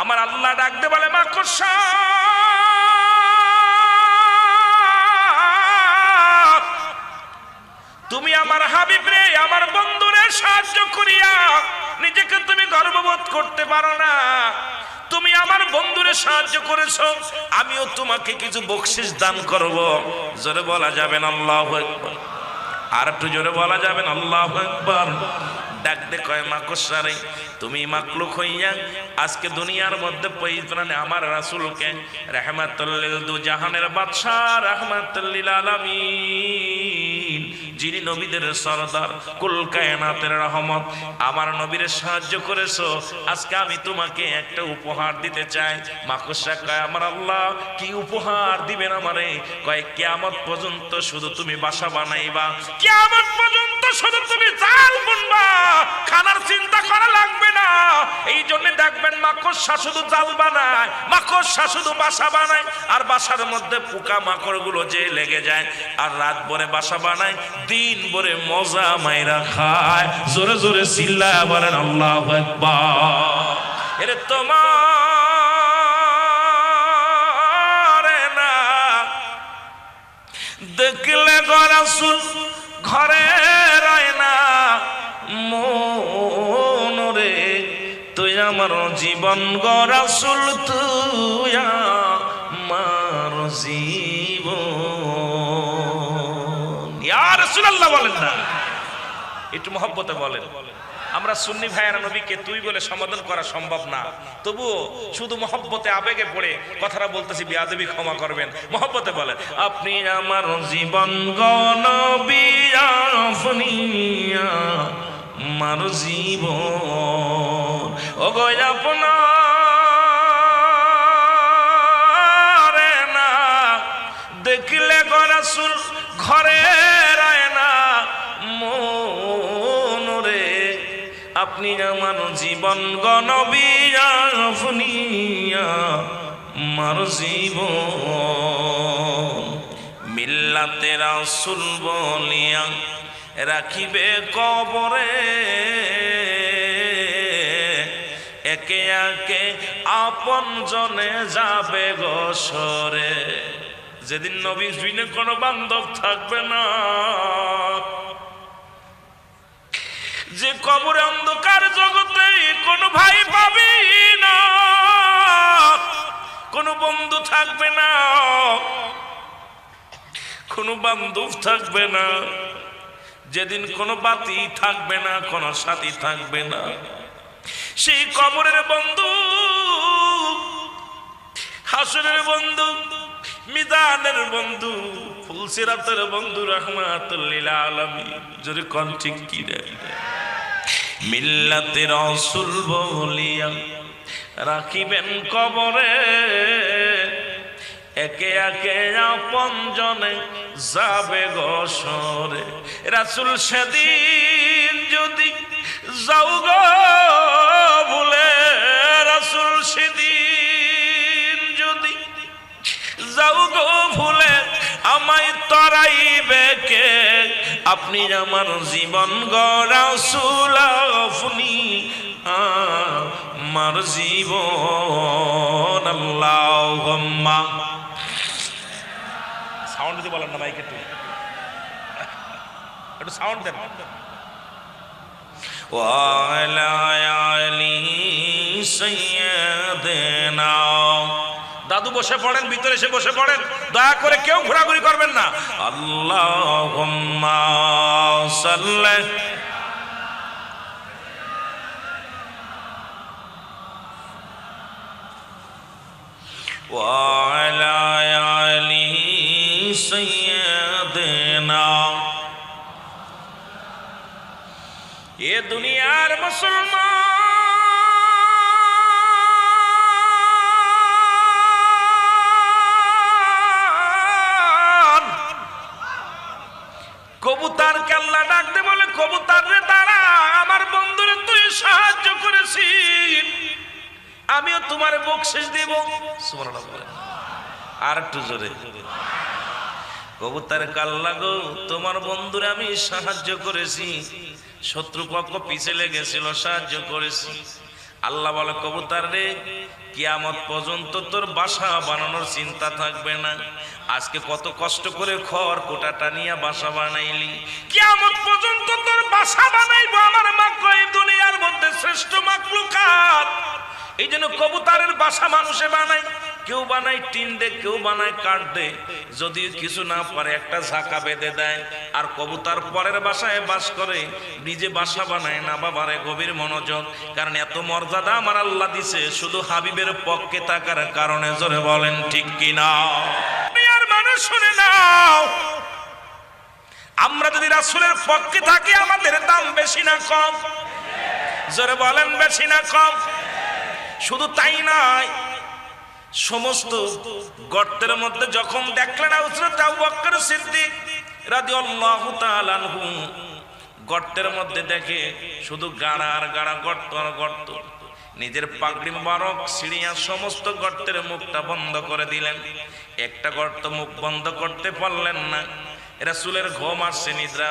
আমার আল্লাহ ডাকতে বলে মাকড়সা তুমি আমার হাবিব রে, আমার বন্ধুরে সাহায্য করিয়া নিজেকে তুমি গর্ববোধ করতে পারো না। তুমি আমার বন্ধুরে সাহায্য করেছ, আমিও তোমাকে কিছু বকশিস দান করব। জোরে বলা যাবেন আল্লাহ আর একটু জোরে বলা যাবেন আল্লাহ একবার ডাক দে কয় মাকসারে তুমি মাকলুক হইয়া আজকে দুনিয়ার মধ্যে পরিত্রাণে আমার রাসুলকে রহমাতুল্লিল দু জাহানের বাদশাহ রহমাতুল্লিল আলামিন যিনি নবীদের সরদার, কুল কায়নাতের রহমত। আমার নবীর সাহায্য করেছ, আজকে আমি তোমাকে একটা উপহার দিতে চাই। মাকসা কয়, আমার আল্লাহ, কি উপহার দিবেন আমারে? কয়, কেয়ামত পর্যন্ত শুধু তুমি বাসা বানাইবা। কেয়ামত পর্যন্ত শুধু তুমি জাল বুনবা। খানার মাকড়সা শুধু জাল বানায় মাকড়সা শুধু বাসা বানায়, আর বাসার মধ্যে পোকা মাকড়গুলো যে লেগে যায়, আর রাত ভরে বাসা বানায়, দিন ভরে মজা মাইরা খায়। জোরে জোরে চিল্লা বলেন, আল্লাহ এরে তোমার না। দেখলে গরাসুল ঘরে রয় না। আমার জীবন গরাসুল তুই আমার জীবন। ইয়া রাসূলুল্লাহ বলেন না। একটু মহব্বতে বলেন। আমরা সুন্নি ভাইয়েরা নবীকে তুই বলে সমাধান করা সম্ভব না। তবুও শুধু মহব্বতে আবেগে পড়ে কথাটা বলতেছি, বিয়াদবি ক্ষমা করবেন। মহব্বতে বলেন, আপনি আমার জীবন গনবী আপনি আমার জীবন ঘরে রায় না মন রে। আপনি আমার জীবন গণবী আপনি আমার জীবন। মিল্লাতে রাসুল বলিয়া রাখিবে কবরে। একে একে আপন জনে যাবে গসরে যেদিন নবী বিনে কোনো বান্ধব থাকবে না, যে কবরে অন্ধকার জগতে কোনো ভাই পাবি না, কোনো বন্ধু থাকবে না, কোনো বান্ধব থাকবে না, যেদিন কোনো বাতি থাকবে না, কোনো সাথী থাকবে না। সেই কবরের বন্ধু হাসনের বন্ধু মিজানের বন্ধু ফুলসিরাতের বন্ধু রহমাতুল্লিল আলমী যদি কন ঠিক কি রে? মিল্লাতে রসুল বলিয়া রাখিবেন কবরে। একে একে আপন জনে যাবে গসরে। রাসুল সেদিন যদি যাও গো তরাইবে কে আপনি আমার জীবন গড়াউসুল আপনি আমার জীবন আল্লাহ সাউন্ড দিতে বলেন না মাইক একটু একটু সাউন্ড দেন وعلى آل سيدنا দাদু বসে পড়েন ভিতরে এসে বসে পড়েন দয়া করে কেউ ঘোরাঘুরি করবেন না আল্লাহুম্মা সাল্লি وعلى آل سيدنا এ দুনিয়ার মুসলমান আমিও তোমার বকশিস দিব। আর একটু জোরে। কবুতার কাল্লা গো, তোমার বন্ধুরে আমি সাহায্য করেছি। শত্রুপক্ষ পিছে লেগেছিল সাহায্য করেছি। আল্লাহ বলে, কবুতার রে, কিয়ামত পর্যন্ত তোর বাসা বানানোর চিন্তা থাকবে না। আজকে কত কষ্ট করে খড় কোটাটা নিয়ে বাসা বানাইলি। কিয়ামত পর্যন্ত তোর বাসা বানাইবো আমার এই দুনিয়ার মধ্যে শ্রেষ্ঠ মাকলুকাত এই জন্য কবুতারের বাসা মানুষে বানায়। কেউ বানায় টিন দে, কেউ বানায় কাঠ দে। যদি কিছু না পারে, একটা ঝাঁকা বেঁধে দেয়। আর কবুতার পরের বাসায় বাস করে, নিজে বাসা বানায় না বাবারে গভীর মনোযোগ। কারণ এত মর্যাদা আমার আল্লাহ দিছে, শুধু হাবিবের পক্ষে থাকার কারণে জোরে বলেন, ঠিক কিনা? আর মানুষ শুনে নাও। আমরা যদি রাসূলের পক্ষে থাকি, আমাদের দাম বেশি না কম? জোরে বলেন, বেশি না কম? শুধু তাই নয়, সমস্ত গর্তের মধ্যে যখন দেখলেন গর্তের মধ্যে দেখে শুধু গাড়া আর গাড়া গর্ত আর গর্ত, নিজের পাগড়ি মারক সিঁড়িয়া সমস্ত গর্তের মুখটা বন্ধ করে দিলেন। একটা গর্ত মুখ বন্ধ করতে পারলেন না। এরা চুলের ঘুম আসছে নিদ্রা।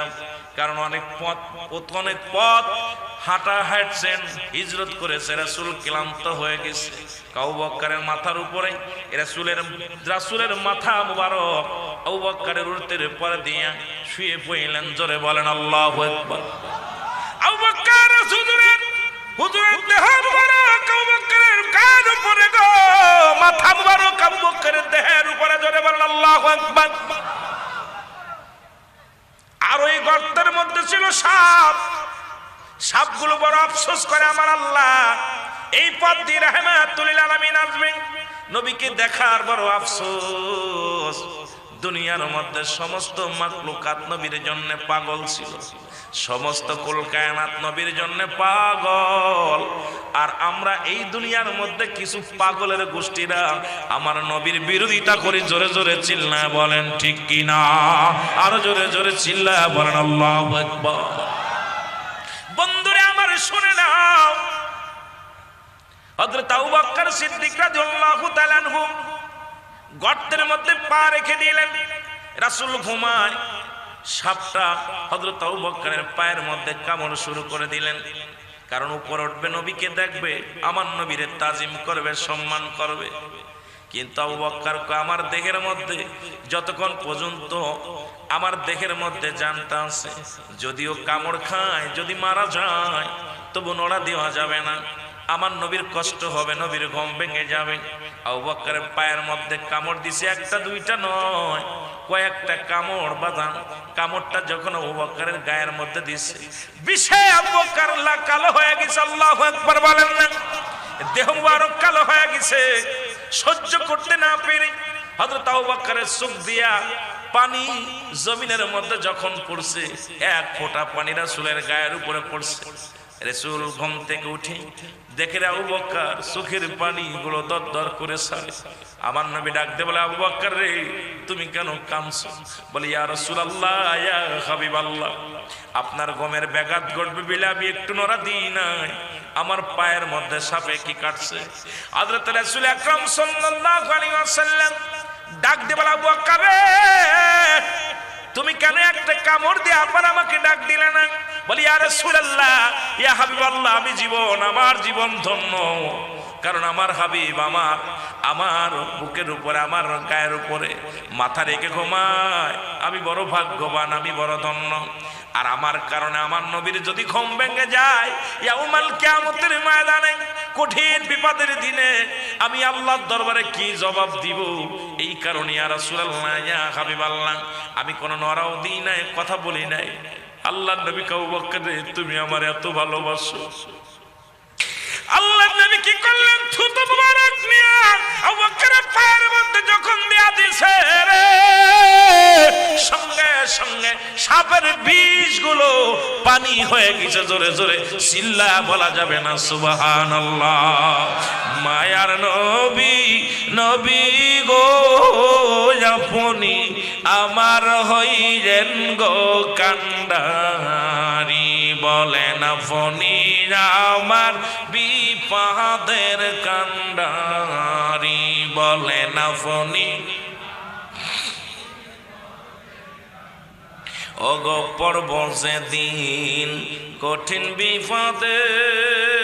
কারণ অনেক পথ অনেক পথ হাঁটা হাঁটছেন, হিজরত করেছে, রাসূল ক্লান্ত হয়ে গেছে। কাউ বক্কারের মাথার উপরে রাসূলের রাসূলের মাথা মুবারক। আবু বক্কারের উর্তের পরে দিয়ে শুয়ে পড়লেন, জোরে বলেন, আল্লাহু আকবার। আবু বক্কর, হুজুরের হুজুরের দেহ মুবারক, আবু বক্করের গায়ের উপরে গো, মাথা মুবারক, আবু দেহের উপরে, জোরে বলেন, আল্লাহু আকবার। আর ওই গর্তের ছিল সাপ। সাপগুলো বড় আফসোস করে আমার আল্লাহ। এই পথ দিয়ে রাহমাতুল আলামিন আসবেন। নবীকে দেখার বড় আফসোস। দুনিয়ার মধ্যে সমস্ত মাকলুকাত নবীর জন্য পাগল ছিল। সমস্ত কুলকায়নাত নবীর জন্য পাগল। আর আমরা এই দুনিয়ার মধ্যে কিছু পাগলের গোষ্ঠীরা আমার নবীর বিরোধিতা করি জোরে জোরে চিল্লা বলেন, ঠিক কিনা আরও জোরে জোরে চিল্লা বলেন, আল্লাহু বন্ধুরে, আমার শুনে নাও। হযরত আবু বকর সিদ্দিক রাদিয়াল্লাহু আনহু গর্তের মধ্যে পা রেখে দিলেন। রাসূল ঘুমায়। সাপটা হযরত আবু বকরের পায়ের মধ্যে কামড় শুরু করে দিলেন। কারণ উপর উঠবে, নবীকে দেখবে, আমার নবীরে তাজিম করবে, সম্মান করবে। কিন্তু আবু বক্কর আমার দেহের মধ্যে, যতক্ষণ পর্যন্ত আমার দেহের মধ্যে জানটা আছে, যদিও কামড় খায়, যদি মারা যায়, তবু নড়া দেওয়া যাবে না। আমার নবীর কষ্ট হবে, নবীর ঘুম ভেঙে যাবে। আবু পায়ের মধ্যে কামড় দিছে একটা, দুইটা নয়, কয়েকটা কামড়, বাদাম। কামড়টা যখন আবু বক্করের গায়ের মধ্যে দিছে, বিষে আবু লা কালো হয়ে গেছে, আল্লাহু আকবার বলেন না। দেহ মুবারক কালো হয়ে গেছে, সহ্য করতে না পেরে হযরত আবু বকরের চোখ দিয়া পানি জমিনের মধ্যে যখন পড়ছে, এক ফোঁটা পানি রাসূলের গায়ের উপরে পড়ছে। রাসূল ঘুম থেকে উঠে দেখে আবু বকর চোখের পানি গুলো দর করে সারে। আমার নবী ডাক দে বলে, আবু বকর রে, তুমি কেন কাঁদছো? বলে, ইয়া রাসূলুল্লাহ, ইয়া হাবিবাল্লাহ, আপনার গমের ব্যাঘাত ঘটবে বলে আমি একটু নড়া দিই নাই। আমার পায়ের মধ্যে সাপে কি কাটছে? হযরত রাসূল আকরাম সাল্লাল্লাহু ডাক দিয়ে বলে, আবু রে, তুমি কেন একটা কামড় দিয়ে আবার আমাকে ডাক দিলে না? বলি, ইয়া রাসূলুল্লাহ, ইয়া হাবিবাল্লাহ, আমি জীবন, আমার জীবন ধন্য। কারণ আমার হাবিব আমার আমার বুকের উপরে, আমার গায়ের উপরে মাথা রেখে ঘুমায়। আমি বড় ভাগ্যবান, আমি বড় ধন্য। আর আমার কারণে আমার নবীর যদি ঘুম ভেঙে যায়, ইয়াউমাল কিয়ামতের ময়দানে, কঠিন বিপদের দিনে, আমি আল্লাহর দরবারে কি জবাব দিব? এই কারণে আর রাসূলুল্লাহ, ইয়া হাবিবাল্লাহ, আমি কোনো নরাও দিই নাই, কথা বলি নাই। আল্লাহ নবী কাউ বকরে তুমি আমার এত ভালোবাসো। আল্লাহ নবী কি করলেন? থুতু মুবারক নিয়ে আবু বকরের পায়ের মধ্যে যখন দেয়া দিছে রে, সঙ্গে সঙ্গে সাপের বিষগুলো পানি হয়ে গেছে জোরে জোরে। চিল্লা বলা যাবে না, সুবহানাল্লাহ। মায়ার নবী নবী গো, আপনি আমার হইলেন গো কান্ডারি। বলেন, আপনি আমার বিপাদের কান্ডারি। বলেন, আপনি অগ পর্ব দিন কঠিন বিপদে।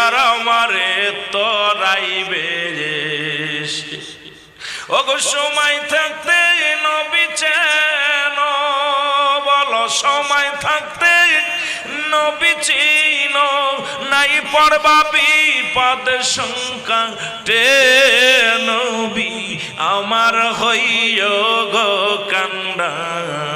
আর আমারে তরাইবে ওগো সময় থাকতে নবী বলো সময় থাকতে নবী চিন, নাই পড়বা বিপদ শঙ্কা টে নবী, আমার হইয় গো কান্ডারি।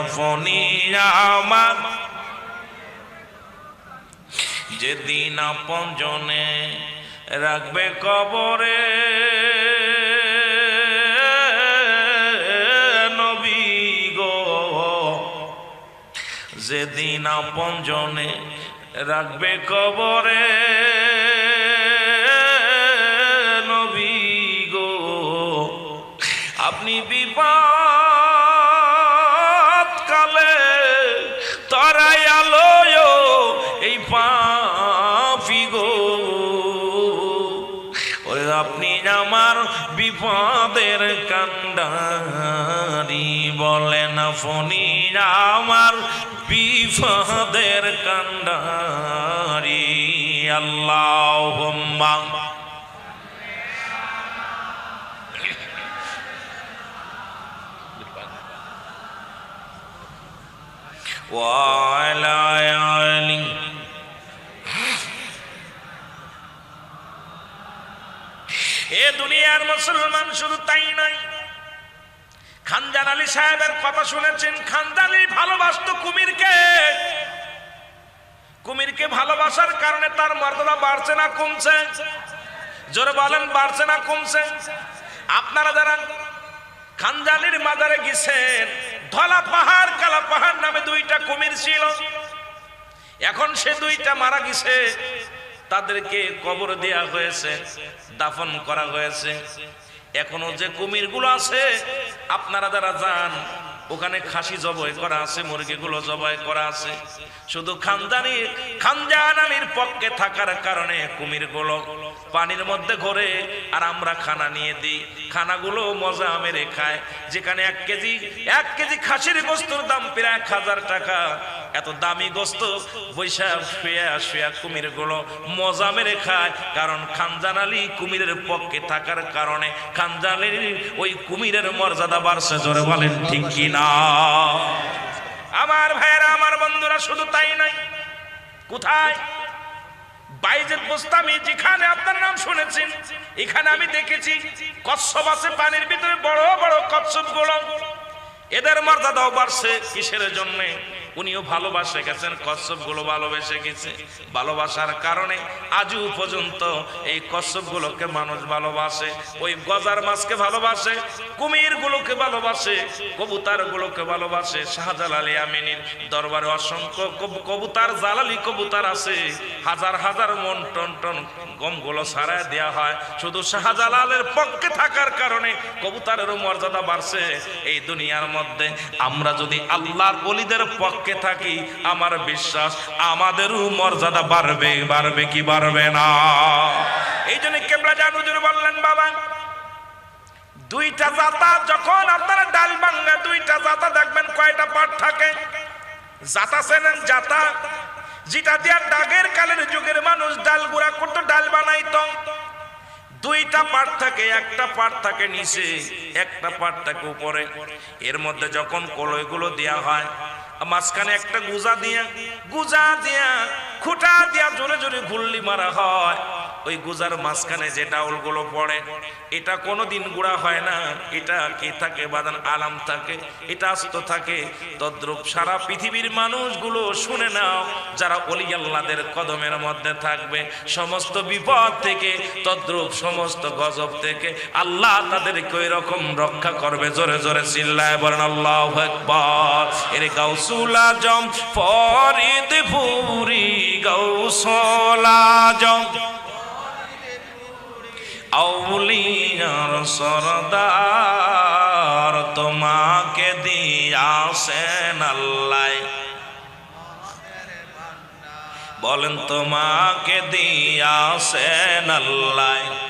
বলে না ফনি আমার। যেদিন আপন জনে রাখবে কবরে, নবী গো। যেদিন আপন জনে রাখবে কবরে, নবী গো। আপনি বিপদ আপনি আমার বিপদের কান্ডারি বলেন ফনি আমার বিপদের কান্ডারি আল্লাহ وعلى آله এ দুনিয়ার মুসলমান, শুধু তাই নয়। খানজান আলী সাহেবের কথা শুনেছেন, খানজান আলী ভালোবাসত কুমিরকে। কুমিরকে ভালোবাসার কারণে তার মর্যাদা বাড়ছে না, কমছে। জোরে বলেন, বাড়ছে না, কমছে। আপনারা যারা খানজানির মাজারে গেছেন, ধলা পাহাড়, কালা পাহাড় নামে দুইটা কুমির ছিল। এখন সে দুইটা মারা গেছে। তাদেরকে কবর দেয়া হয়েছে, দাফন করা হয়েছে। এখনও যে কুমিরগুলো আছে, আপনারা যারা যান, ওখানে খাসি জবাই করা আছে, মুরগিগুলো জবাই করা আছে। শুধু খানদানি খানজান আলীর পক্ষে থাকার কারণে কুমিরগুলো পানির মধ্যে ঘোরে, আর আমরা খানা নিয়ে দিই। খানাগুলো মজা মেরে খায়। যেখানে এক কেজি এক কেজি খাসির গোস্তর দাম প্রায় এক হাজার টাকা। এত দামি গোস্ত। বৈশা শুয়ে শুয়ে কুমিরগুলো মজা মেরে খায়। কারণ খানজান আলী কুমিরের পক্ষে থাকার কারণে খানজান আলীর ওই কুমিরের মর্যাদা বাড়ছে জোরে বলেন, ঠিক কি না? আমার ভাইয়েরা, আমার বন্ধুরা, শুধু তাই নাই কোথায়? বাইজেদ বোস্তামি, যেখানে আপনার নাম শুনেছেন, এখানে আমি দেখেছি কচ্ছপ আছে পানির ভিতরে, বড় বড় কচ্ছপগুলো এদের মর্যাদাও বাড়ছে কিসের জন্যে? উনিও ভালোবাসে গেছেন কচ্ছপগুলো ভালোবেসে গেছে। ভালোবাসার কারণে আজও পর্যন্ত এই কচ্ছপ গুলোকে মানুষ ভালোবাসে, ওই গজার মাছকে ভালোবাসে কুমির গুলোকে ভালোবাসে কবুতার গুলোকে ভালোবাসে, শাহজালালি আমিনীর দরবারে অসংখ্য কবুতার, জালালি কবুতার আছে। হাজার হাজার মন টন টন গমগুলো সারায় দেওয়া হয়। শুধু শাহজালালের পক্ষে থাকার কারণে কবুতারেরও মর্যাদা বাড়ছে। এই দুনিয়ার মধ্যে আমরা যদি আল্লাহর বলিদের পক্ষে থাকি, আমার বিশ্বাস, আমাদেরও মর্যাদা বাড়বে বাড়বে কি বাড়বে না? এই জন্য কেবলা জানুজুর বললেন, বাবা, দুইটা জাতা যখন আপনারা ডাল বাংলা দুইটা জাতা দেখবেন কয়টা পাট থাকে? জাতা চেনেন জাতা? যেটা দিয়া ডাগের কালের যুগের মানুষ ডাল গুঁড়া করতো, ডাল বানাইতো। দুইটা পাট থাকে, একটা পাট থাকে নিচে, একটা পাট থাকে উপরে। এর মধ্যে যখন কলইগুলো দেয়া হয় মাঝখানে একটা গুজা দিয়া গুজা দিয়া খুঁটা দিয়া জোরে জোরে ঘুরলি মারা হয়। ওই গুজার মাঝখানে যে ডাউলগুলো পড়ে, এটা কোনোদিন গুড়া হয় না। এটা কি থাকে বাদান আলাম থাকে, এটা আস্ত থাকে। তদ্রুপ সারা পৃথিবীর মানুষগুলো শুনে নাও, যারা অলি আল্লাদের কদমের মধ্যে থাকবে। সমস্ত বিপদ থেকে, তদ্রুপ সমস্ত গজব থেকে আল্লাহ তাদেরকে ওই রকম রক্ষা করবে। জোরে জোরে চিল্লায় বলেন, আল্লাহ একবার এর গাউসুল আজম ফরিদ পুরি গাউসুল আজম। আউলিয়ার সরদার তোমাকে দিয়াছেন আল্লাহ। বলেন তোমাকে দিয়াছেন আল্লাহ।